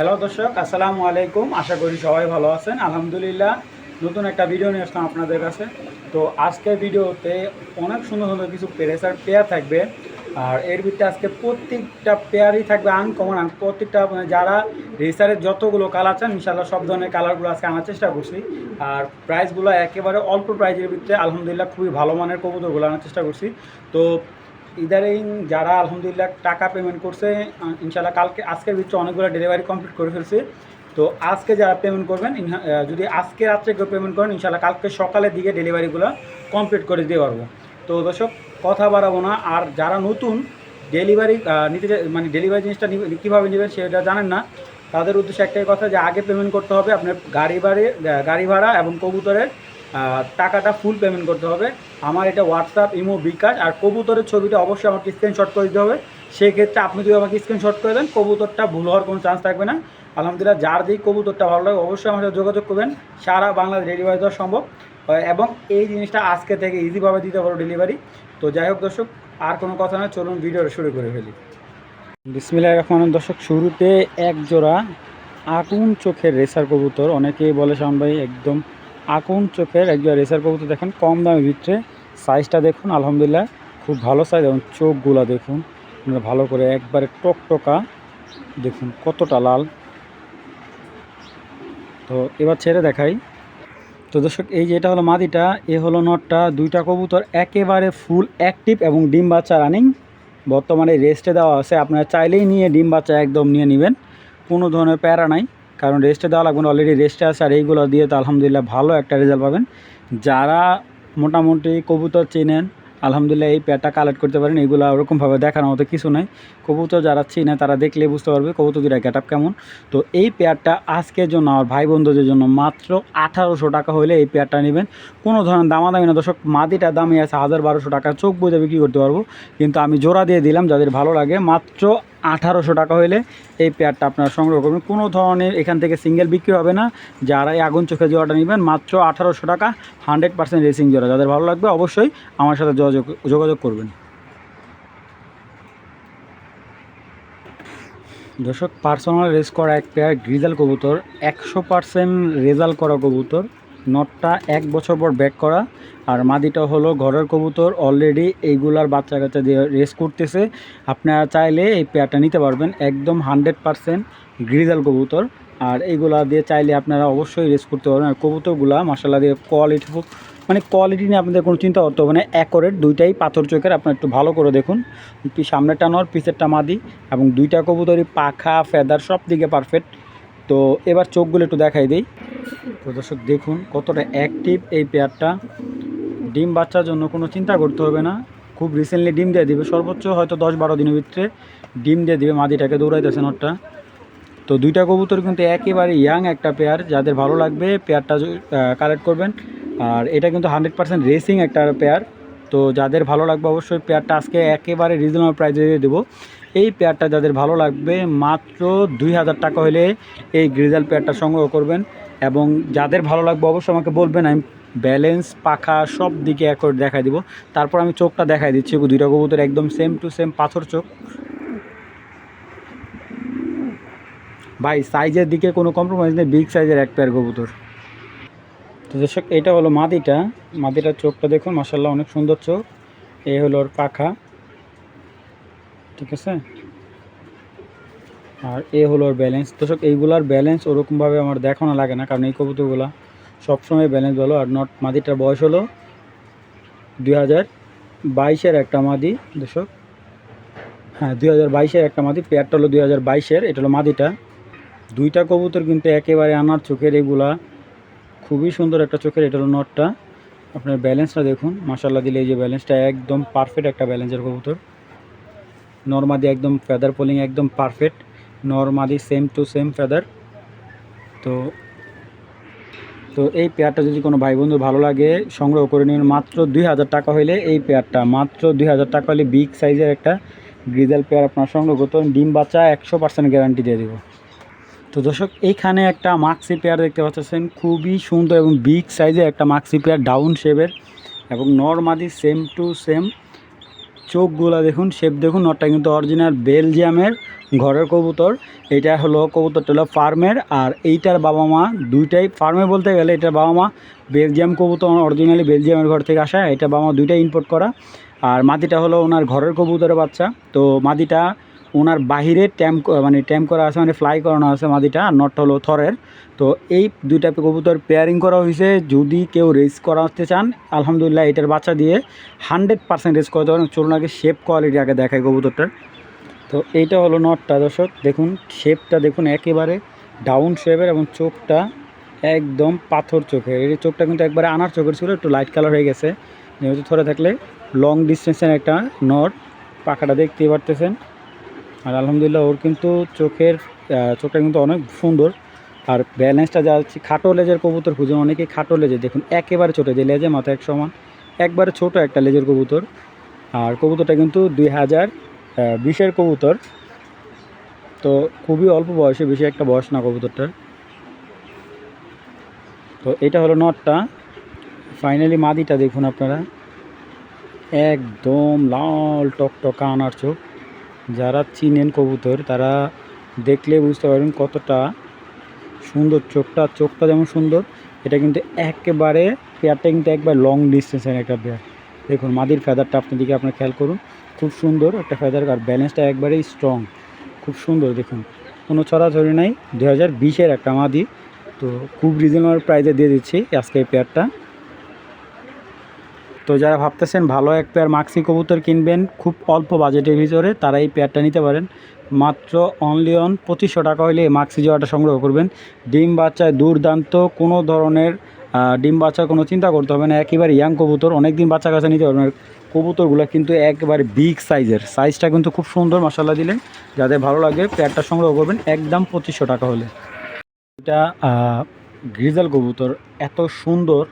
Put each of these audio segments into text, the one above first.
Hello দর্শক, আসসালামু আলাইকুম। আশা করি সবাই ভালো আছেন। আলহামদুলিল্লাহ, নতুন একটা ভিডিও নিয়ে আসলাম আপনাদের কাছে। তো আজকের ভিডিওতে অনেক সুন্দর সুন্দর কিছু পেরেসার পেয়ার থাকবে। আর এর ভিতরে আজকে প্রত্যেকটা পেয়ারই থাকবে আনকমন আর প্রত্যেকটা মানে যারা রেসারের যতগুলো কালার চান ইনশাল্লাহ সব ধরনের কালারগুলো আজকে আনার চেষ্টা করছি। আর প্রাইসগুলো একেবারে অল্প প্রাইজের ভিতরে, আলহামদুলিল্লাহ, খুবই ভালো মানের কবুতরগুলো আনার চেষ্টা করছি। তো ইদারিং যারা আলহামদুলিল্লাহ টাকা পেমেন্ট করছে ইনশাল্লাহ কালকে, আজকের ভিতরে অনেকগুলো ডেলিভারি কমপ্লিট করে ফেলছে। তো আজকে যারা পেমেন্ট করবেন যদি আজকে রাত্রে কেউ পেমেন্ট করেন ইনশাল্লাহ কালকে সকালের দিকে ডেলিভারিগুলো কমপ্লিট করে দিতে পারব। তো দর্শক, কথা বাড়াবো না, আর যারা নতুন ডেলিভারি নিতে মানে ডেলিভারি জিনিসটা কীভাবে নেবেন সেটা জানেন না। তাদের উদ্দেশ্যে একটাই কথা যে আগে পেমেন্ট করতে হবে আপনার গাড়ি বাড়ি গাড়ি ভাড়া এবং কবুতরের টাকাটা ফুল পেমেন্ট করতে হবে। আমার এটা হোয়াটসঅ্যাপ ইমো বিকাশ আর কবুতরের ছবিটা অবশ্যই আমাকে স্ক্রিনশট করে দিতে হবে। সেক্ষেত্রে আপনি যদি আমাকে স্ক্রিনশট করে দেন, কবুতরটা ভুল হওয়ার কোনো চান্স থাকবে না। আলহামদুলিল্লাহ, যার যেই কবুতরটা ভালো লাগে অবশ্যই আমার সাথে যোগাযোগ করবেন। সারা বাংলাদেশ ডেলিভারি দেওয়া সম্ভব। এবং এই জিনিসটা আজকে থেকে ইজিভাবে দিতে পারো ডেলিভারি তো যাই হোক দর্শক, আর কোনো কথা নয়, চলুন ভিডিওটা শুরু করে ফেলি। বিসমিল্লাহ রহমান দর্শক, শুরুতে এক জোড়া চোখের রেসার কবুতর। অনেকেই বলে শাম ভাই, একদম আগুন চোখের একজন রেসার কবুতর দেখেন, কম দামের ভিতরে সাইজটা দেখুন, আলহামদুলিল্লাহ, খুব ভালো সাইজ এবং চোখগুলা দেখুন। ভালো করে একবারে টকটকা দেখুন, কতটা লাল। তো এবার ছেড়ে দেখাই। তো দর্শক, এই যে এটা হলো মাদিটা, এ হলো নটটা, দুইটা কবুতর একেবারে ফুল অ্যাক্টিভ এবং ডিম বাচ্চা রানিং বর্তমানে রেস্টে দেওয়া আছে, আপনারা চাইলেই নিয়ে ডিম বাচ্চা একদম নিয়ে নেবেন। কোনো ধরনের প্যারা নাই। কারণ রেস্টে দেওয়া লাগবে না অলরেডি রেস্টে আছে আর এইগুলো দিয়ে তো আলহামদুলিল্লাহ ভালো একটা রেজাল্ট পাবেন। যারা মোটামুটি কবুতর চেনেন, আলহামদুলিল্লাহ এই প্যাডটা কালেক্ট করতে পারেন, এগুলো ওরকমভাবে দেখানোর মতো কিছু নাই। কবুতর যারা চিনে, তারা দেখলে বুঝতে পারবে কবুতর দুটা গেট কেমন। তো এই পেয়ারটা আজকের জন্য আমার ভাই বন্ধুদের জন্য মাত্র আঠারোশো টাকা হলে এই পেয়ারটা নেবেন। কোনো ধরনের দামাদামি না, দর্শক, মাদিটা দামি আছে, হাজার বারোশো টাকা, চোখ বুঝে বিক্রি করতে পারব। কিন্তু আমি জোড়া দিয়ে দিলাম, যাদের ভালো লাগে, মাত্র আঠারোশো টাকা হলে এই পেয়ারটা আপনারা সংগ্রহ করবেন। কোনো ধরনের এখান থেকে সিঙ্গেল বিক্রি হবে না। যারা এই আগুন চোখে জোড়াটা নেবেন, মাত্র আঠারোশো টাকা হান্ড্রেড পার্সেন্ট রেসিং জোড়া। যাদের ভালো লাগবে অবশ্যই আমার সাথে যোগাযোগ যোগাযোগ করবেন। দর্শক পার্সোনাল রেস করা এক পেয়ার গ্রিজাল কবুতর, একশো পার্সেন্ট রেজাল্ট করা কবুতর। নটটা এক বছর পর ব্যাক করা। আর মাদিটা হলো ঘরের কবুতর অলরেডি এইগুলার বাচ্চা কাচ্চা দিয়ে রেস করতেছে। আপনারা চাইলে এই পেয়ারটা নিতে পারবেন, একদম হান্ড্রেড পার্সেন্ট গ্রিজাল কবুতর। আর এইগুলা দিয়ে চাইলে আপনারা অবশ্যই রেস করতে পারবেন। আর কবুতরগুলা মশালা দিয়ে কোয়ালিটি মানে কোয়ালিটি নিয়ে আপনাদের কোনো চিন্তা করতে হবে না। অ্যাকোরেট দুইটাই পাথর চোখের, আপনার একটু ভালো করে দেখুন। সামনেরটা নর, পিছেরটা মাদি এবং দুইটা কবুতরই পাখা ফেদার সব দিকে পারফেক্ট তো এবার চোখগুলো একটু দেখাই দিই। তো দর্শক, দেখুন কতটা অ্যাক্টিভ এই পেয়ারটা ডিম বাচ্চার জন্য কোনো চিন্তা করতে হবে না। খুব রিসেন্টলি ডিম দিয়ে দিবে। সর্বোচ্চ হয়তো দশ বারো দিনের ভিতরে ডিম দিয়ে দিবে। মাদিটাকে দৌড়াইতেছে নটটা। তো দুইটা কবুতর কিন্তু একেবারে ইয়াং একটা পেয়ার যাদের ভালো লাগবে পেয়ারটা কালেক্ট করবেন। আর এটা কিন্তু হান্ড্রেড পার্সেন্ট রেসিং একটা পেয়ার তো যাদের ভালো লাগবে অবশ্যই পেয়ারটা আজকে একেবারে রিজনেবল প্রাইসে দিয়ে দেবো। এই পেয়ারটা যাদের ভালো লাগবে, মাত্র দুই হাজার টাকা হলে এই গ্রিজাল পেয়ারটা সংগ্রহ করবেন। এবং যাদের ভালো লাগবে অবশ্যই আমাকে বলবেন, আমি ব্যালেন্স পাখা সব দিকে এক করে দেখাই দিব। তারপর আমি চোখটা দেখাই দিচ্ছি দুইটা কবুতর একদম সেম টু সেম পাথর চোখ। ভাই সাইজের দিকে কোনো কম্প্রোমাইজ নেই বিগ সাইজের এক পেয়ার কবুতর। তো দর্শক এটা হলো মাদিটা। মাদিটার চোখটা দেখুন মাসাল্লাহ অনেক সুন্দর চোখ। এই হলো ওর পাখা। ঠিক আছে? আর এ হলো ব্যালেন্স দর্শক, এইগুলার ব্যালেন্স ওরকমভাবে আমার দেখানো লাগে না, কারণ এই কবুতরগুলা সবসময় ব্যালেন্স ভালো। আর নট মাদিটার বয়স হলো দুই হাজার বাইশের একটা মাদি, দর্শক। হ্যাঁ দুই হাজার বাইশের একটা মাদি পেয়ারটা হলো দুই হাজার বাইশের, এটা হলো মাদিটা। দুইটা কবুতর কিন্তু একেবারে আনার চোখের এগুলা খুবই সুন্দর একটা চোখের, এটা হলো নটটা আপনার ব্যালেন্সটা দেখুন মাসাল্লাহ দিলে এই যে ব্যালেন্সটা একদম পারফেক্ট একটা ব্যালেন্সের কবুতর। নর্মাদি একদম ফেদার পোলিং একদম পারফেক্ট নর্মাদি সেম টু সেম ফেদার তো তো এই পেয়ারটা যদি কোনো ভাই বন্ধু ভালো লাগে, সংগ্রহ করে নেবেন মাত্র দুই হাজার টাকা হলে এই পেয়ারটা মাত্র দুই হাজার টাকা হলে বিগ সাইজের একটা গ্রিজাল পেয়ার আপনার সংগ্রহ করতে। ডিম বাচ্চা একশো পার্সেন্ট গ্যারান্টি দিয়ে দেবো। তো দর্শক, এইখানে একটা মাক্সি পেয়ার দেখতে পাচ্ছেন। খুবই সুন্দর এবং বিগ সাইজের একটা মাক্সি পেয়ার ডাউন শেপের এবং নর্মাদি সেম টু সেম চোখগুলো দেখুন শেপ দেখুন। নটটা কিন্তু অরিজিনাল বেলজিয়ামের ঘরের কবুতর, এটা হলো কবুতরটা হলো ফার্মের, আর এইটার বাবা মা দুইটাই, ফার্মে বলতে গেলে এটার বাবা মা বেলজিয়াম কবুতর অরিজিনালি বেলজিয়ামের ঘর থেকে আসা, এটা বাবা মা দুইটাই ইম্পোর্ট করা। আর মাদিটা হলো ওনার ঘরের কবুতরের বাচ্চা, তো মাদিটা ওনার বাহিরে ট্যাম মানে ট্যাম করা আছে মানে ফ্লাই করানো আছে মাদিটা, আর নটটা হলো থরের। তো এই দুইটা কবুতর পেয়ারিং করা হয়েছে, যদি কেউ রেস করাতে চান, আলহামদুলিল্লাহ এটার বাচ্চা দিয়ে হান্ড্রেড পার্সেন্ট রেস করতে পারেন। চলুন আগে শেপ কোয়ালিটি আগে দেখায় কবুতরটার। তো এইটা হলো নটটা দর্শক। দেখুন শেপটা দেখুন একেবারে ডাউন শেপের এবং চোখটা একদম পাথর চোখের। এই চোখটা কিন্তু একবারে আনার চোখের ছিল, একটু লাইট কালার হয়ে গেছে। যেহেতু ধরে থাকলে লং ডিস্টেন্সের একটা নট পাখাটা দেখতেই পারতেছেন। আর আলহামদুলিল্লাহ ওর কিন্তু চোখের চোখটা কিন্তু অনেক সুন্দর। আর ব্যালেন্সটা যা হচ্ছে, খাটো লেজের কবুতর খুঁজে অনেকেই খাটো লেজে, দেখুন একেবারে ছোটো যে লেজে মাথা এক সমান, একবারে ছোট একটা লেজের কবুতর। আর কবুতরটা কিন্তু দুই হাজার বিশের কবুতর। তো খুবই অল্প বয়সে বেশি একটা বয়স না কবুতরটার। তো এটা হলো নটটা। ফাইনালি মাদিটা দেখুন আপনারা। একদম লাল টকটকা আনার চোখ। যারা চিনেন কবুতর, তারা দেখলে বুঝতে পারবেন কতটা সুন্দর চোখটা। চোখটা যেমন সুন্দর, এটা কিন্তু একেবারে, পেয়ারটা কিন্তু একবার লং ডিস্টেন্সের একটা পেয়ার। দেখুন, মাদির ফেদারটা আপনার দিকে আপনার খেয়াল করুন। খুব সুন্দর, একটা ফেদার আর ব্যালেন্সটা একবারেই স্ট্রং খুব সুন্দর দেখুন। কোনো ছড়াছড়ি নাই দু হাজার বিশের একটা মাদি, তো খুব রিজনেবল প্রাইসে দিয়ে দিচ্ছি আজকে এই পেয়ারটা তো যারা ভাবতেছেন ভালো এক পেয়ার মাক্সি কবুতর কিনবেন, খুব অল্প বাজেটের ভিতরে তারা এই পেয়ারটা নিতে পারেন। মাত্র অনলি অন পঁচিশশো টাকা হলে মাক্সি জোয়াটা সংগ্রহ করবেন। ডিম বাচ্চায় দুর্দান্ত কোনো ধরনের ডিম বাচ্চার কোনো চিন্তা করতে হবে না, একেবারে ইয়াং কবুতর অনেক দিন বাচ্চা কাছে নিতে পারবেন কবুতরগুলো কিন্তু একবারে বিগ সাইজের সাইজটা কিন্তু খুব সুন্দর মশালা দিলে যাদের ভালো লাগে পেয়ারটা সংগ্রহ করবেন, একদম পঁচিশশো টাকা হলে। এটা গ্রিজাল কবুতর, এত সুন্দর।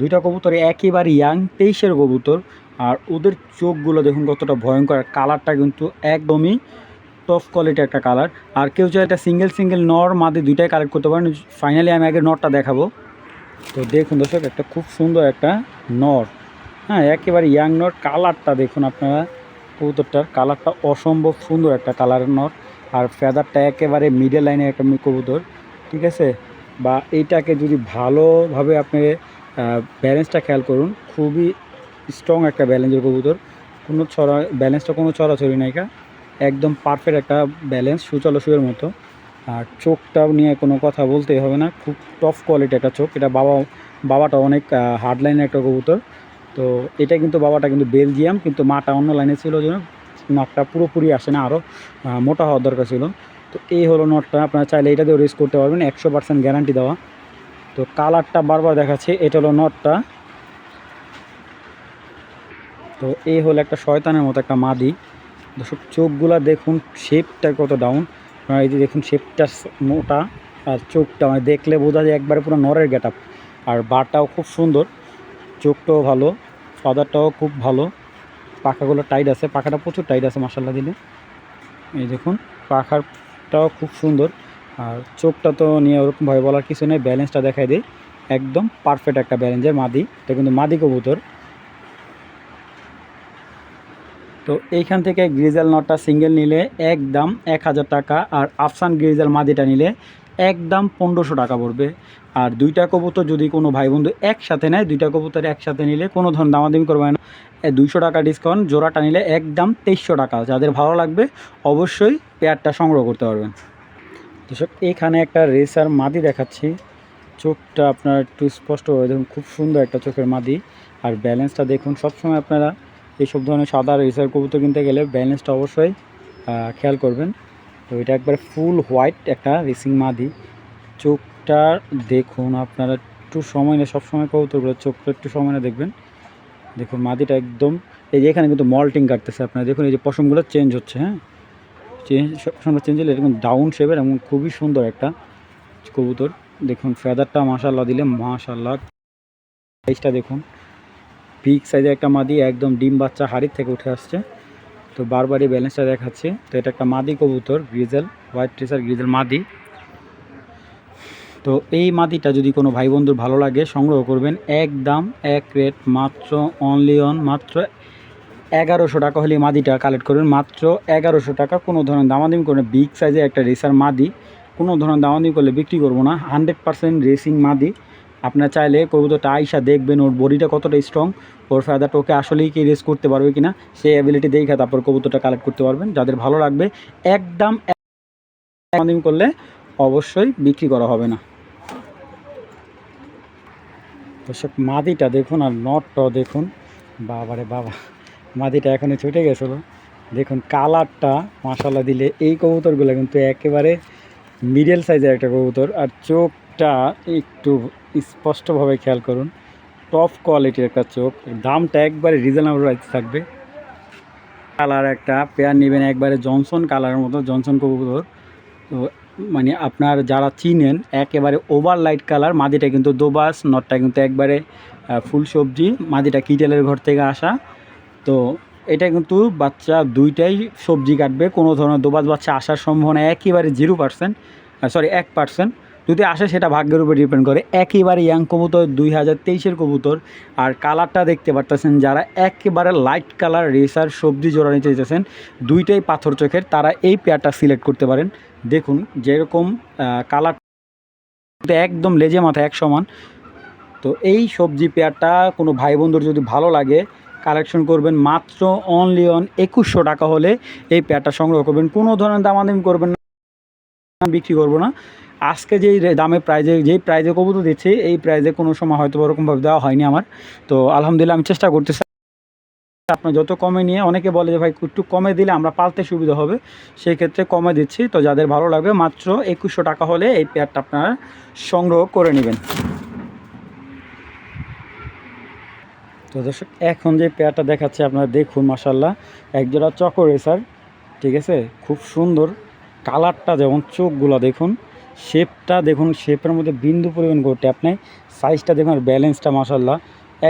দুইটা কবুতর একেবারে ইয়াং তেইশের কবুতর। আর ওদের চোখগুলো দেখুন কতটা ভয়ঙ্কর কালারটা কিন্তু একদমই টপ কোয়ালিটি একটা কালার আর কেউ চাই এটা সিঙ্গেল সিঙ্গেল নর মাদি দুইটাই কালেক্ট করতে পারেন ফাইনালি আমি আগে নরটা দেখাবো। তো দেখুন দর্শক, একটা খুব সুন্দর একটা নর। হ্যাঁ একেবারে ইয়াং নর। কালারটা দেখুন আপনারা, কবুতরটার। কালারটা অসম্ভব সুন্দর একটা কালারের নর। আর ফেদারটা একেবারে মিডল লাইনের একটা কবুতর, ঠিক আছে? বা এইটাকে যদি ভালোভাবে আপনি ব্যালেন্সটা খেয়াল করুন, খুবই স্ট্রং একটা ব্যালেন্সের কবুতর। কোনো ছড়া ব্যালেন্সটা কোনো ছড়াছড়ি নাইকা একদম পারফেক্ট একটা ব্যালেন্স সুচল শুয়ের মতো। আর চোখটাও নিয়ে কোনো কথা বলতেই হবে না। খুব টফ কোয়ালিটি একটা চোখ। এটা বাবা বাবাটা অনেক হার্ড লাইনের একটা কবুতর। তো এটা কিন্তু বাবাটা কিন্তু বেলজিয়াম কিন্তু মাটা অন্য লাইনে ছিল জন্য নটটা পুরোপুরি আসে না আরও মোটা হওয়ার দরকার ছিল। তো এই হলো নটটা আপনারা চাইলে এটা দিয়েও রেস করতে পারবেন। একশো পার্সেন্ট গ্যারান্টি দেওয়া। তো কালারটা বারবার দেখাচ্ছে। এটা হলো নটটা তো এই হলো একটা শয়তানের মতো একটা মাদি। দর্শক, চোখগুলা দেখুন শেপটা কত ডাউন এই যে দেখুন শেপটা মোটা আর চোখটা মানে দেখলে বোঝা যায় একবারে পুরো নরের গেট আর বারটাও খুব সুন্দর, চোখটাও ভালো, ফাদারটাও খুব ভালো, পাখাগুলো টাইট আছে, পাখাটা প্রচুর টাইট আছে মাসাল্লা দিলে। এই দেখুন পাখাটাও খুব সুন্দর, আর চোখটা তো নিয়ে ওরকমভাবে বলার কিছু নেই ব্যালেন্সটা দেখাই দিই, একদম পারফেক্ট একটা ব্যালেন্সের মাদি, এটা কিন্তু মাদি কবুতর। তো এইখান থেকে গ্রিজাল নটটা সিঙ্গেল নিলে একদম এক হাজার টাকা আর আফসান গ্রিজাল মাদিটা নিলে একদম পনেরোশো টাকা পড়বে। আর দুইটা কবুতর যদি কোনো ভাই বন্ধু একসাথে নেয়, দুইটা কবুতর একসাথে নিলে কোনো ধরনের দামাদামি করবে না। দুইশো টাকা ডিসকাউন্ট জোড়াটা নিলে একদম তেইশশো টাকা। যাদের ভালো লাগবে অবশ্যই পেয়ারটা সংগ্রহ করতে পারবেন। দর্শক, এখানে একটা রেসার মাদি দেখাচ্ছি। চোখটা আপনার একটু স্পষ্ট দেখুন খুব সুন্দর একটা চোখের মাদি। আর ব্যালেন্সটা দেখুন, সবসময় আপনারা এইসব ধরনের সাদা রেসার কবুতর কিনতে গেলে ব্যালেন্সটা অবশ্যই খেয়াল করবেন। তো এটা একবার ফুল হোয়াইট একটা রেসিং মাদি। চোখটা দেখুন, আপনারা একটু সময় নেই সবসময় কবুতরগুলো চোখটা একটু সময় না দেখবেন। দেখুন মাদিটা একদম, এই যে এখানে কিন্তু মল্টিং কাটতেছে আপনারা, দেখুন এই যে পশমগুলো চেঞ্জ হচ্ছে হ্যাঁ? চেঞ্জ চেঞ্জ হলে এরকম ডাউন শেপের এবং খুবই সুন্দর একটা কবুতর। দেখুন ফেদারটা মাশাল্লাহ দিলে মাশাল্লাহ সাইজটা দেখুন। বিগ সাইজের একটা মাদি একদম ডিম বাচ্চা হাড়ির থেকে উঠে আসছে। তো বারবারই ব্যালেন্সটা দেখাচ্ছে। তো এটা একটা মাদি কবুতর, গ্রিজেল, হোয়াইট ট্রেসার গ্রিজেল মাদি। তো এই মাদিটা যদি কোনো ভাই বন্ধুর ভালো লাগে, সংগ্রহ করবেন এক দাম এক রেট, মাত্র অনলি অন মাত্র এগারোশো টাকা হলে মাদিটা কালেক্ট করবেন। মাত্র এগারোশো টাকা, কোনো ধরনের দামাদামি করবেন বিগ সাইজে একটা রেসার মাদি, কোনো ধরনের দামাদামি করলে বিক্রি করব না। হান্ড্রেড পার্সেন্ট রেসিং মাদি। আপনার চাইলে কবুতরটা আইসা দেখবেন, ওর বডিটা কতটা স্ট্রং ওর ফেদারটা ওকে আসলেই কি রেস করতে পারবে কিনা, সেই অ্যাবিলিটি দেখে তারপর কবুতরটা কালেক্ট করতে পারবেন। যাদের ভালো লাগবে, একদম দামাদামি করলে অবশ্যই বিক্রি করা হবে না। দর্শক, মাদিটা দেখুন আর নটটাও দেখুন। বাবারে বাবা, মাদিটা এখনই ছুটে গেছিল। দেখুন কালারটা মশালা দিলে এই কবুতরগুলো কিন্তু একেবারে মিডল সাইজের একটা কবুতর, আর চোখটা একটু স্পষ্টভাবে খেয়াল করুন টপ কোয়ালিটির একটা চোখ দামটা একবারে রিজনেবল প্রাইস থাকবে। কালার একটা পেয়ার নেবেন একবারে জনসন কালারের মতো জনসন কবুতর। তো মানে আপনার যারা চিনেন, একেবারে ওভার লাইট কালার মাদিটা কিন্তু দোবাস নটটা কিন্তু একবারে ফুল সবজি, মাদিটা কিটেলের ঘর থেকে আসা। তো এটা কিন্তু বাচ্চা দুইটাই সবজি কাটবে, কোনো ধরনের দোবাস বাচ্চা আসার সম্ভাবনা একেবারে জিরো পার্সেন্ট সরি এক পার্সেন্ট যদি আসে, সেটা ভাগ্যের উপর ডিপেন্ড করে। একেবারে ইয়াং কবুতর, দুই হাজার তেইশের কবুতর। আর কালারটা দেখতে পারতেছেন যারা একেবারে লাইট কালার রেসার সবজি জোড়া নিতে চাইতেছেন, দুইটাই পাথর চোখের, তারা এই পেয়ারটা সিলেক্ট করতে পারেন। দেখুন, যেরকম কালার একদম লেজে মাথা এক সমান। তো এই সবজি পেয়ারটা কোনো ভাই বন্ধুর যদি ভালো লাগে কালেকশন করবেন মাত্র অনলি অন একুশশো টাকা হলে এই পেয়ারটা সংগ্রহ করবেন। কোনো ধরনের দামাদামি করবেন না, বিক্রি করব না। আজকে যেই দামে প্রাইজে যেই প্রাইজে কবুতর দিচ্ছি, এই প্রাইজে কোনো সময় হয়তো ওরকমভাবে দেওয়া হয়নি আমার। তো আলহামদুলিল্লাহ আমি চেষ্টা করতেছি। আপনার যত কমে নিয়ে, অনেকে বলে যে, ভাই, একটু কমে দিলে আমরা পালতে সুবিধা হবে। সেই ক্ষেত্রে কমে দিচ্ছি। তো যাদের ভালো লাগবে, মাত্র একুশশো টাকা হলে এই পেয়ারটা আপনারা সংগ্রহ করে নেবেন। তো দর্শক, এখন যে পেয়ারটা দেখাচ্ছে, আপনারা দেখুন মাসাল্লাহ একজোড়া চকো রেসার ঠিক আছে? খুব সুন্দর কালারটা যেমন চোখগুলো দেখুন। শেপটা দেখুন, শেপের মধ্যে বিন্দু পরিমাণ করে ট্যাপ নেই। সাইজটা দেখুন আর ব্যালেন্সটা মাসাল্লাহ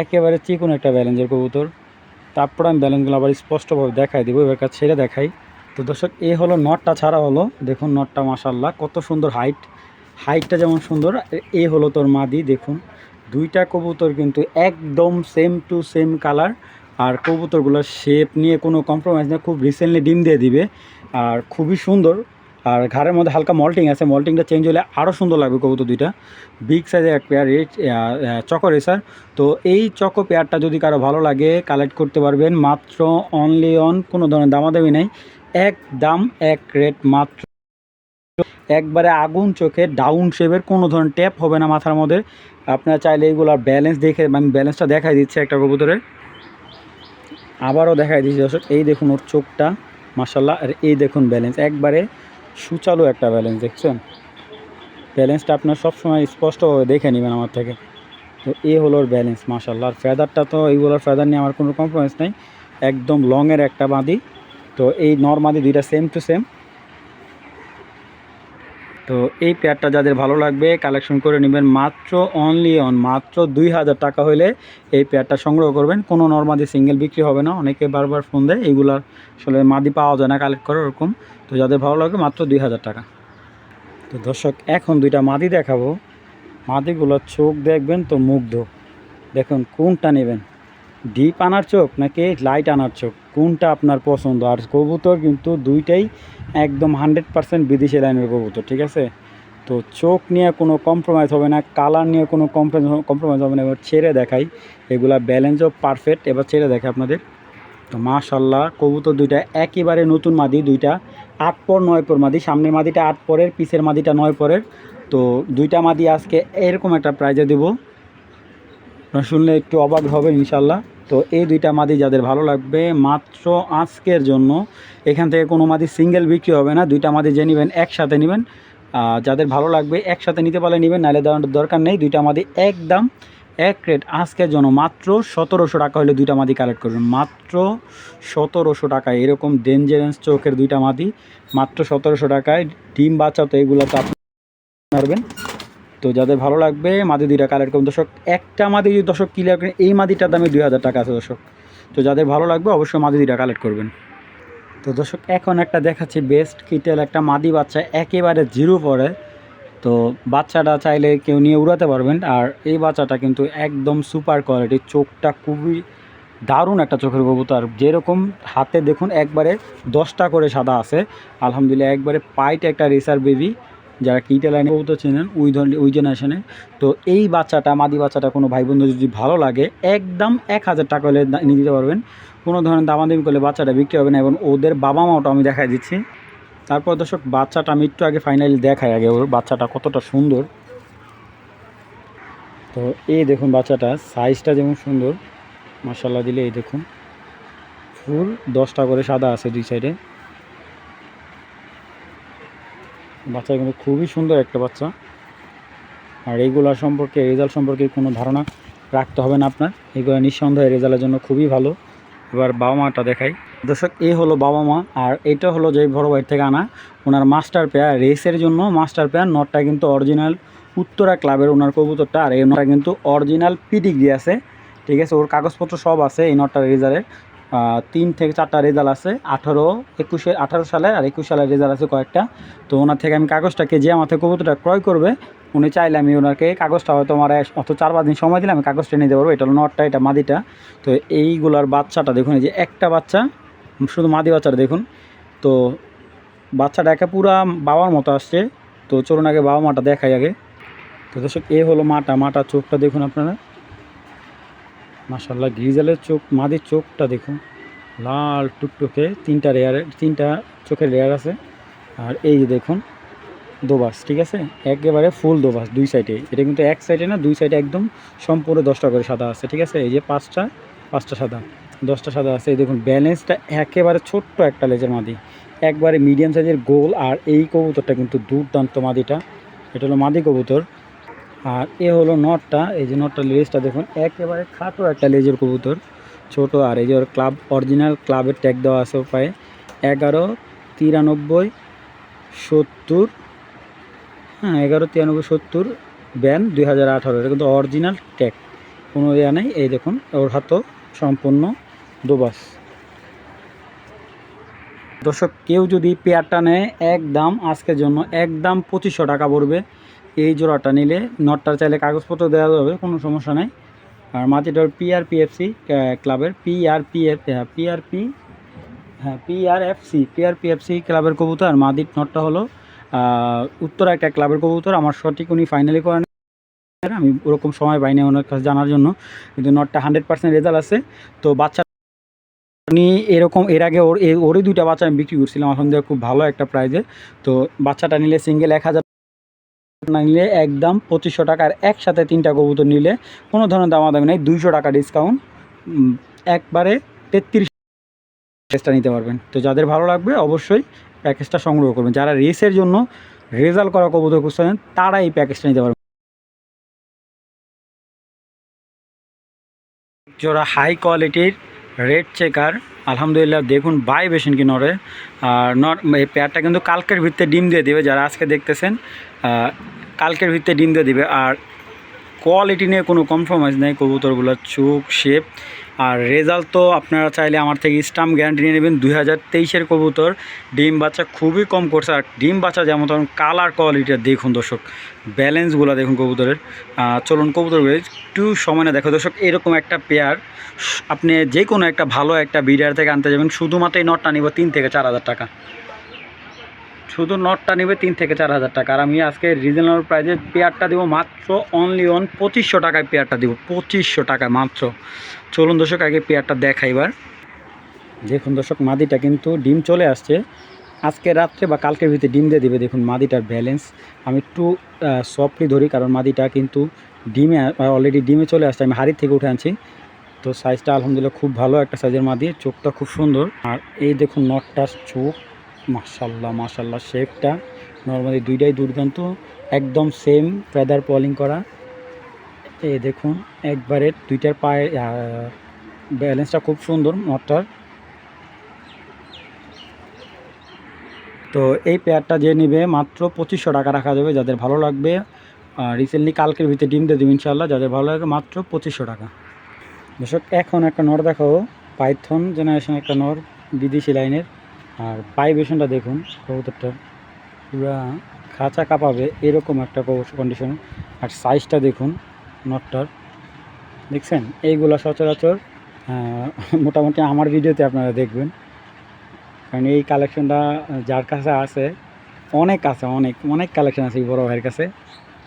একেবারে চিকন একটা ব্যালেন্সের কবুতর। তারপর আমি ব্যালেন্সগুলো আবার স্পষ্টভাবে দেখাই দেবো, এবার কাছে ছেড়ে দেখাই। তো দর্শক, এ হলো নটটা ছাড়া হলো। দেখুন নটটা মাসাল্লাহ কত সুন্দর হাইট হাইটটা যেমন সুন্দর এ হলো তোর মাদি, দেখুন। দুইটা কবুতর কিন্তু একদম সেম টু সেম কালার আর কবুতরগুলোর শেপ নিয়ে কোনো কম্প্রোমাইজ নেই, খুব রিসেন্টলি ডিম দিয়ে দিবে। আর খুবই সুন্দর। আর ঘাড়ের মধ্যে হালকা মল্টিং আছে, মল্টিংটা চেঞ্জ হলে আরও সুন্দর লাগবে কবুতর দুইটা। বিগ সাইজের এক পেয়ার চকো রেসার তো এই চকো পেয়ারটা যদি কারও ভালো লাগে কালেক্ট করতে পারবেন। মাত্র অনলি অন কোনো ধরনের দামাদামি নেই। এক দাম, এক রেট মাত্র। একবারে আগুন চোখে ডাউন শেপের কোনো ধরনের ট্যাপ হবে না মাথার মধ্যে। আপনারা চাইলে এইগুলোর ব্যালেন্স দেখে আমি ব্যালেন্সটা দেখাই দিচ্ছি একটা কবুতরের। আবারও দেখাই দিচ্ছি দর্শক, এই দেখুন ওর চোখটা মাসাল্লাহ আর এই দেখুন ব্যালেন্স একবারে সুচালু একটা ব্যালেন্স দেখছেন? ব্যালেন্সটা আপনার সবসময় স্পষ্টভাবে দেখে নেবেন আমার থেকে। তো এ হলো ব্যালেন্স মাশাল্লাহ আর ফেদারটা তো এইগুলোর ফেদার নিয়ে আমার কোনো কম্প্রোমাইজ নেই। একদম লংয়ের একটা বাঁধি। তো এই নর্মাদি দুইটা সেম টু সেম তো এই পেয়ারটা যাদের ভালো লাগবে কালেকশন করে নেবেন মাত্র অনলি অন মাত্র দুই হাজার টাকা হলে এই পেয়ারটা সংগ্রহ করবেন। কোনো নর্মাদি সিঙ্গেল বিক্রি হবে না, অনেকে বারবার ফোন দেয় এইগুলার আসলে মাদি পাওয়া যায় না কালেক্ট করে ওরকম। তো যাদের ভালো লাগবে মাত্র দুই হাজার টাকা। তো দর্শক, এখন দুইটা মাদি দেখাবো। মাদিগুলোর চোখ দেখবেন তো মুগ্ধ। দেখুন কোনটা নেবেন। ডিপ আনার চোখ নাকি লাইট আনার চোখ? কোনটা আপনার পছন্দ? আর কবুতর কিন্তু দুইটাই একদম হান্ড্রেড পার্সেন্ট বিদেশি লাইনের কবুতর, ঠিক আছে? তো চোখ নিয়ে কোনো কম্প্রোমাইজ হবে না কালার নিয়ে কোনো কম্প্রোমাইজ হবে না, এবার ছেড়ে দেখাই। এগুলা ব্যালেন্সও পারফেক্ট এবার ছেড়ে দেখে আপনাদের। তো মাশাল্লাহ কবুতর দুইটা একেবারে নতুন মাদি, দুইটা আট পর নয় পর মাদি, সামনের মাদিটা আট পরের, পিছের মাদিটা নয় পরের। তো দুইটা মাদি আজকে এরকম একটা প্রাইজে দেবো। আপনারা শুনলে একটু অবাক হবে ইনশাল্লাহ তো এই দুইটা মাদি যাদের ভালো লাগবে, মাত্র আজকের জন্য এখান থেকে কোনো মাদি সিঙ্গেল বিক্রি হবে না, দুইটা মাদি যে নেবেন একসাথে নেবেন। যাদের ভালো লাগবে একসাথে নিতে পারলে নেবেন, নাহলে দরকার নেই। দুইটা মাদি একদম এক রেট আজকের জন্য মাত্র সতেরোশো টাকা হলে দুইটা মাদি কালেক্ট করবেন। মাত্র সতেরোশো টাকা, এরকম ডেঞ্জারাস চোখের দুইটা মাদি। মাত্র সতেরোশো টাকায় ডিম বাচ্চা তো এগুলো তো আপনি পারবেন তো যাদের ভালো লাগবে, মাদি দুইটা কালেক্ট করুন। দর্শক, একটা মাদি যদি দর্শক ক্লিয়ার করেন, এই মাদিটার দামে দুই হাজার টাকা আছে দর্শক। তো যাদের ভালো লাগবে, অবশ্যই মাদি দুইটা কালেক্ট করবেন। তো দর্শক, এখন একটা দেখাচ্ছি বেস্ট কিটেল, একটা মাদি বাচ্চা একেবারে জিরো পড়ে। তো বাচ্চাটা চাইলে কেউ নিয়ে উড়াতে পারবেন। আর এই বাচ্চাটা কিন্তু একদম সুপার কোয়ালিটি চোখটা খুবই দারুণ একটা চোখের কবুতর। যেরকম হাতে দেখুন, একবারে দশটা করে সাদা আছে। আলহামদুলিল্লাহ, একবারে পাইট একটা রেসার বেবি যারা কিটে লাইনে কবুতর চেনেন, ওই ধরনের, ওই জেনারেশনে তো এই বাচ্চাটা, মাদি বাচ্চাটা কোনো ভাই বন্ধু যদি ভালো লাগে, একদম এক হাজার টাকা হলে নিয়ে দিতে পারবেন। কোনো ধরনের দামাদামি করলে বাচ্চাটা বিক্রি হবে না এবং ওদের বাবা মাওটা আমি দেখাই দিচ্ছি। তারপর দর্শক, বাচ্চাটা আমি একটু আগে ফাইনালি দেখাই, আগে ওর বাচ্চাটা কতটা সুন্দর। তো এই দেখুন বাচ্চাটা সাইজটা যেমন সুন্দর মাসাল্লাহ দিলে এই দেখুন। ফুল দশটা করে সাদা আছে দুই সাইডে বাচ্চা কিন্তু খুবই সুন্দর একটা বাচ্চা। আর এইগুলা সম্পর্কে, রেজাল্ট সম্পর্কে কোনো ধারণা রাখতে হবে না আপনার। এগুলো নিঃসন্দেহে রেজাল্টের জন্য খুবই ভালো। এবার বাবা মাটা দেখাই। দর্শক, এ হলো বাবা মা, আর এটা হলো যে বড় ভাই থেকে আনা। ওনার মাস্টার পেয়ার, রেসের জন্য মাস্টার পেয়ার। নটটা কিন্তু অরিজিনাল উত্তরা ক্লাবের ওনার কবুতরটা, আর এই নটটা কিন্তু অরিজিনাল পিডিগ্রি আছে। ঠিক আছে, ওর কাগজপত্র সব আছে এই নটটার রেজাল্টের তিন থেকে চারটা রেজাল্ট আছে। আঠারো, একুশে, আঠারো সালে আর একুশ সালের রেজাল্ট আছে কয়েকটা। তো ওনার থেকে আমি কাগজটা যে আমার থেকে কবুতরটা ক্রয় করবে। উনি চাইলে আমি ওনাকে কাগজটা হয়তো আমার অত চার পাঁচ দিন সময় দিলে আমি কাগজটা নিতে পারব। এটা হলো নটটা, এটা মাদিটা। তো এইগুলার বাচ্চাটা দেখুন, এই যে একটা বাচ্চা, শুধু মাদি বাচ্চাটা দেখুন। তো বাচ্চাটা একে পুরা বাবার মতো আসছে। তো চলুন আগে বাবা মাটা দেখাই আগে। তো দর্শক, এ হলো মাটা। মাটার চোখটা দেখুন আপনারা। মাসাল্লাহ গ্রিজালের চোখ, মাদির চোখটা দেখুন। লাল টুকটুকে তিনটা লেয়ার তিনটা চোখের লেয়ার আছে। আর এই যে দেখুন দোবাস ঠিক আছে? একেবারে ফুল দোবাস দুই সাইডে এটা কিন্তু এক সাইডে না, দুই সাইডে একদম সম্পূর্ণ দশটা করে সাদা আছে, ঠিক আছে? এই যে পাঁচটা পাঁচটা সাদা, দশটা সাদা আছে। এই দেখুন ব্যালেন্সটা একেবারে ছোট্ট একটা লেজের মাদি। একবারে মিডিয়াম সাইজের গোল, আর এই কবুতরটা কিন্তু দুর্দান্ত মাদিটা। এটা হলো মাদি কবুতর। আর এ হলো নটটা, এই যে নটটা লেজটা দেখুন, একেবারে খাটো একটা লেজের কবুতর, ছোট আর এই যে ওর ক্লাব অরিজিনাল ক্লাবের ট্যাগ দেওয়া আছে ওর পায়ে, এগারো তিরানব্বই সত্তর হ্যাঁ এগারো তিরানব্বই সত্তর ব্যান দুই হাজার আঠারো, এটা কিন্তু অরিজিনাল ট্যাগ কোনো ইয়া নেই, এই দেখুন, ওর হাতও সম্পূর্ণ দোবাস দর্শক, কেউ যদি পেয়ারটা নেয়, একদম আজকের জন্য একদম পঁচিশশো টাকা পড়বে। এই জোড়াটা নিলে নটটার চাইলে কাগজপত্র দেওয়া যাবে, কোনো সমস্যা নাই। আর মাটিটার পিআরপিএফসি ক্লাবের পিআরপিএফ হ্যাঁ পিআরপি হ্যাঁ পিআরএফসি পিআরপিএফসি ক্লাবের কবুতর। আর মাদির নটটা হলো উত্তরা একটা ক্লাবের কবুতর। আমার সঠিক উনি ফাইনালি করেন। আমি ওরকম সময় পাইনি ওনার কাছে জানার জন্য, কিন্তু নটটা হান্ড্রেড পার্সেন্ট রেজাল্ট আছে। তো বাচ্চা উনি এরকম, এর আগে ওর ওরই দুইটা বাচ্চা আমি বিক্রি করছিলাম। আলহামদুলিল্লাহ, খুব ভালো একটা প্রাইজে তো বাচ্চাটা নিলে সিঙ্গেল এক হাজার নিলে একদম পঁচিশশো টাকার একসাথে তিনটা কবুতর নিলে কোনো ধরনের দামাদামি নেই, দুইশো টাকা ডিসকাউন্ট একবারে তেত্রিশ প্যাকেজটা নিতে পারবেন। তো যাদের ভালো লাগবে অবশ্যই প্যাকেজটা সংগ্রহ করবেন। যারা রেসের জন্য রেজাল্ট করা কবুতর খুঁজছেন তারা এই প্যাকেজটা নিতে পারবেন। জোড়া হাই কোয়ালিটির রেড চেকার আলহামদুলিল্লাহ, দেখুন বাই বেশিন কি নরে আর নট এই পেয়ারটা কিন্তু কালকের ভিত্তে ডিম দিয়ে দেবে, যারা আজকে দেখতেছেন কালকের ভিত্তে ডিম দিয়ে দেবে। আর কোয়ালিটি নিয়ে কোনো কম্প্রোমাইজ নেই, কবুতরগুলোর চোখ শেপ আর রেজাল্ট তো আপনারা চাইলে আমার থেকে স্টাম্প গ্যারান্টি নিয়ে নেবেন, দুই হাজার তেইশের কবুতর। ডিম বাচ্চা খুবই কম করছে, আর ডিম বাচ্চা যেমন তখন কালার কোয়ালিটিটা দেখুন দর্শক। ব্যালেন্সগুলো দেখুন কবুতরের। চলুন কবুতরগুলো একটু সময় না দেখো দর্শক, এরকম একটা পেয়ার আপনি যে কোনো একটা ভালো একটা বিডার থেকে আনতে যাবেন, শুধুমাত্র এই নটটা নিব তিন থেকে চার হাজার টাকা। শুধু নটটা নেবে তিন থেকে চার হাজার টাকা। আর আমি আজকে রিজনেবল প্রাইজে পেয়ারটা দিব মাত্র অনলি অন পঁচিশশো টাকায় পেয়ারটা দিব। পঁচিশশো টাকায় মাত্র। চলুন দর্শক, আগে পেয়ারটা দেখাইবার দেখুন দর্শক, মাদিটা কিন্তু ডিম চলে আসছে। আজকে রাত্রে বা কালকের ভিতরে ডিম দিয়ে দেবে। দেখুন, মাদিটার ব্যালেন্স আমি একটু সফটলি ধরি, কারণ মাদিটা কিন্তু ডিমে অলরেডি ডিমে চলে আসছে। আমি হাড়ি থেকে উঠে আনছি। তো সাইজটা আলহামদুলিল্লাহ খুব ভালো একটা সাইজের মাদি। চোখটা খুব সুন্দর। আর এই দেখুন নটটার চোখ। মাশাল্লাহ মাশাল্লাহ শেপটা নর্মালি দুইটাই দুর্দান্ত। একদম সেম ফেদার পলিং করা। এই দেখুন, একবারে দুইটার পায়ে ব্যালেন্সটা খুব সুন্দর নটটার তো এই পেয়ারটা যে নেবে মাত্র পঁচিশশো টাকা রাখা যাবে, যাদের ভালো লাগবে রিসেন্টলি কালকের ভিতরে ডিম দিয়ে দেবে ইনশাল্লাহ যাদের ভালো লাগবে মাত্র পঁচিশশো টাকা। দর্শক, এখন একটা নর দেখাবো পাইথন জেনারেশন একটা নর, বিদেশি লাইনের, আর পাইবেশনটা দেখুন কবুতরটা, পুরা খাঁচা কাঁপাবে এরকম একটা কন্ডিশন আর সাইজটা দেখুন নটটার দেখছেন? এইগুলা সচরাচর মোটামুটি আমার ভিডিওতে আপনারা দেখবেন। কারণ এই কালেকশনটা যার কাছে আছে, অনেক আছে, অনেক অনেক কালেকশন আছে বড় ভাইয়ের কাছে।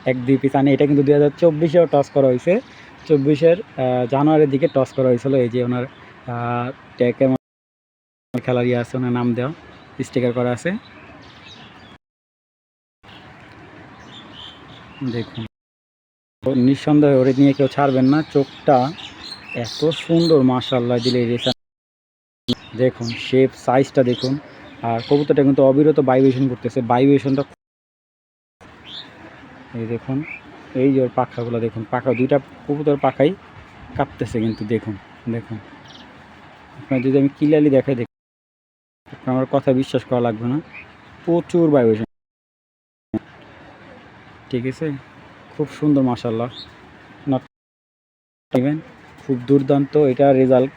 এক, দুই পিস আনে এটা কিন্তু দুই হাজার চব্বিশেও টস করা হয়েছে। চব্বিশের জানুয়ারির দিকে টস করা হয়েছিল। এই যে ওনার ট্যাকে খেলার ইয়ে আছে, ওনার নাম দেওয়া স্টিকার করা আছে। দেখুন। নিঃসন্দেহে ওরে নিয়ে কেউ ছাড়বেন না, চোখটা এত সুন্দর মাশাল্লাহ দিলে রেসা দেখুন শেপ সাইজটা দেখুন। আর কবুতরটা কিন্তু অবিরত ভাইব্রেশন করতেছে। ভাইব্রেশনটা এই দেখুন, এই যে ওর পাখাগুলো দেখুন, পাখা, দুইটা কবুতর পাখাই কাঁপতেছে কিন্তু দেখুন দেখুন। আপনার যদি আমি ক্লিয়ারলি দেখাই দেখুন আপনার আমার কথা বিশ্বাস করা লাগবে না। প্রচুর ভাইব্রেশন ঠিক আছে? খুব সুন্দর মাসাল্লাহ খুব দুর্দান্ত এটা রেজাল্ট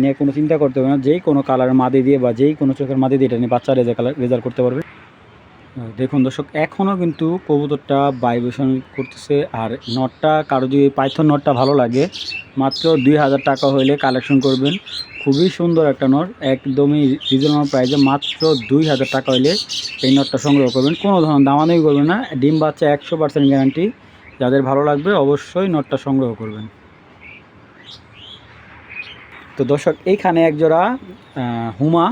নিয়ে কোনো চিন্তা করতে হবে না, যেই কোনো কালার মাদি দিয়ে বা যেই কোনো চোখের মাদি দিয়ে এটা নিয়ে বাচ্চা রেজাল্ট কালার রেজাল্ট করতে পারবে। দেখুন দর্শক এখনও কিন্তু কবুতরটা ভাইব্রেশন করতেছে আর নটটা, কারও যদি পাইথন নটটা ভালো লাগে, মাত্র দুই হাজার টাকা হইলে কালেকশন করবেন। খুবই সুন্দর একটা নট, একদমই রিজনেবল প্রাইসে মাত্র দুই হাজার টাকা হইলে এই নটটা সংগ্রহ করবেন। কোনো ধরনের দামাদামি করবেন না, ডিম বাচ্চা একশো পার্সেন্ট গ্যারান্টি যাদের ভালো লাগবে অবশ্যই নটটা সংগ্রহ করবেন। তো দর্শক এইখানে একজোড়া আহ, হুমা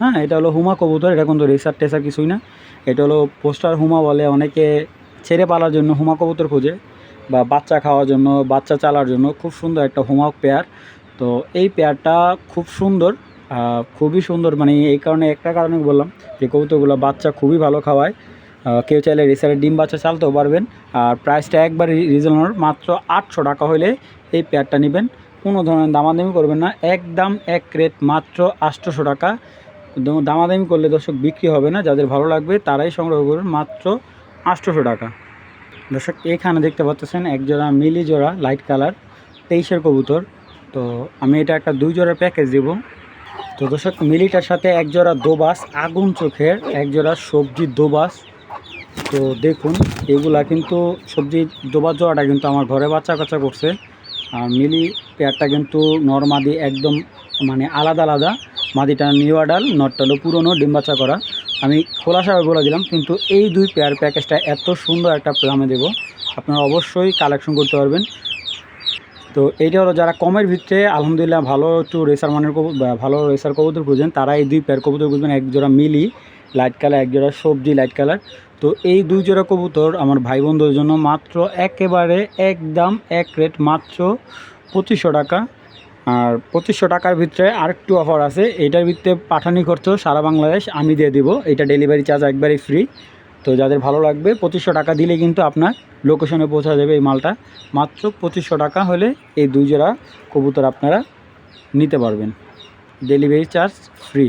হ্যাঁ এটা হলো হুমা কবুতর এটা কিন্তু রেসার টেসার কিছুই না। এটা হলো পোস্টার হুমা বলে অনেকে ছেড়ে পালার জন্য হুমা কবুতর খোঁজে বা বাচ্চা খাওয়ার জন্য বাচ্চা চালার জন্য। খুব সুন্দর একটা হুমা পেয়ার। তো এই পেয়ারটা খুব সুন্দর খুবই সুন্দর। মানে এই কারণে একটা কারণে বললাম যে কবুতরগুলো বাচ্চা খুবই ভালো খাওয়ায়। কেউ চাইলে রেসারের ডিম বাচ্চা চালতেও পারবেন। আর প্রাইসটা একবার রিজনেবল মাত্র আটশো টাকা হলে এই পেয়ারটা নেবেন। কোনো ধরনের দামাদামি করবেন না। একদম এক রেট মাত্র আটশোশো টাকা। দামাদামি করলে দর্শক বিক্রি হবে না, যাদের ভালো লাগবে তারাই সংগ্রহ করবেন মাত্র আটশোশো টাকা। দর্শক, এখানে দেখতে পাচ্ছেন এক জোড়া মিলি জোড়া লাইট কালার তেইশের কবুতর। তো আমি এটা একটা দুই জোড়া প্যাকেজ দেব। তো দর্শক, মিলিটার সাথে এক জোড়া দোবাস, আগুন চোখের এক জোড়া সবজি দোবাস। তো দেখুন, এগুলা কিন্তু সবজি দোবাস জোড়াটা কিন্তু আমার ঘরে বাচ্চা কাচ্চা করছে। মিলি পেয়ারটা কিন্তু নর্মাদি একদম মানে আলাদা আলাদা। মাদিটা নিউ আডাল নটটা হলো পুরনো, ডিম বাচ্চা করা। আমি খোলাসাভাবে বলে দিলাম, কিন্তু এই দুই পেয়ার প্যাকেজটা এত সুন্দর একটা দামে দেবো। আপনারা অবশ্যই কালেকশন করতে পারবেন। তো এইটা হলো যারা কমের ভিতরে, আলহামদুলিল্লাহ ভালো একটু রেসার মানের ভালো রেসার কবুতর খুঁজেন, তারা এই দুই পেয়ার কবুতর খুঁজবেন, এক জোড়া মিলি লাইট কালার এক জোড়া সবজি লাইট কালার তো এই দুই জোড়া কবুতর আমার ভাই বোনদের জন্য মাত্র একেবারে একদম এক রেট মাত্র পঁচিশশো টাকা। আর পঁচিশশো টাকার ভিতরে আরেকটু অফার আছে, এটার ভিতরে পাঠানি খরচ সারা বাংলাদেশ আমি দিয়ে দিব। এটা ডেলিভারি চার্জ একবারই ফ্রি। তো যাদের ভালো লাগবে, পঁচিশশো টাকা দিলে কিন্তু আপনার লোকেশনে পৌঁছা যাবে এই মালটা। মাত্র পঁচিশশো টাকা হলে এই দুই জোড়া কবুতর আপনারা নিতে পারবেন। Delivery charge free.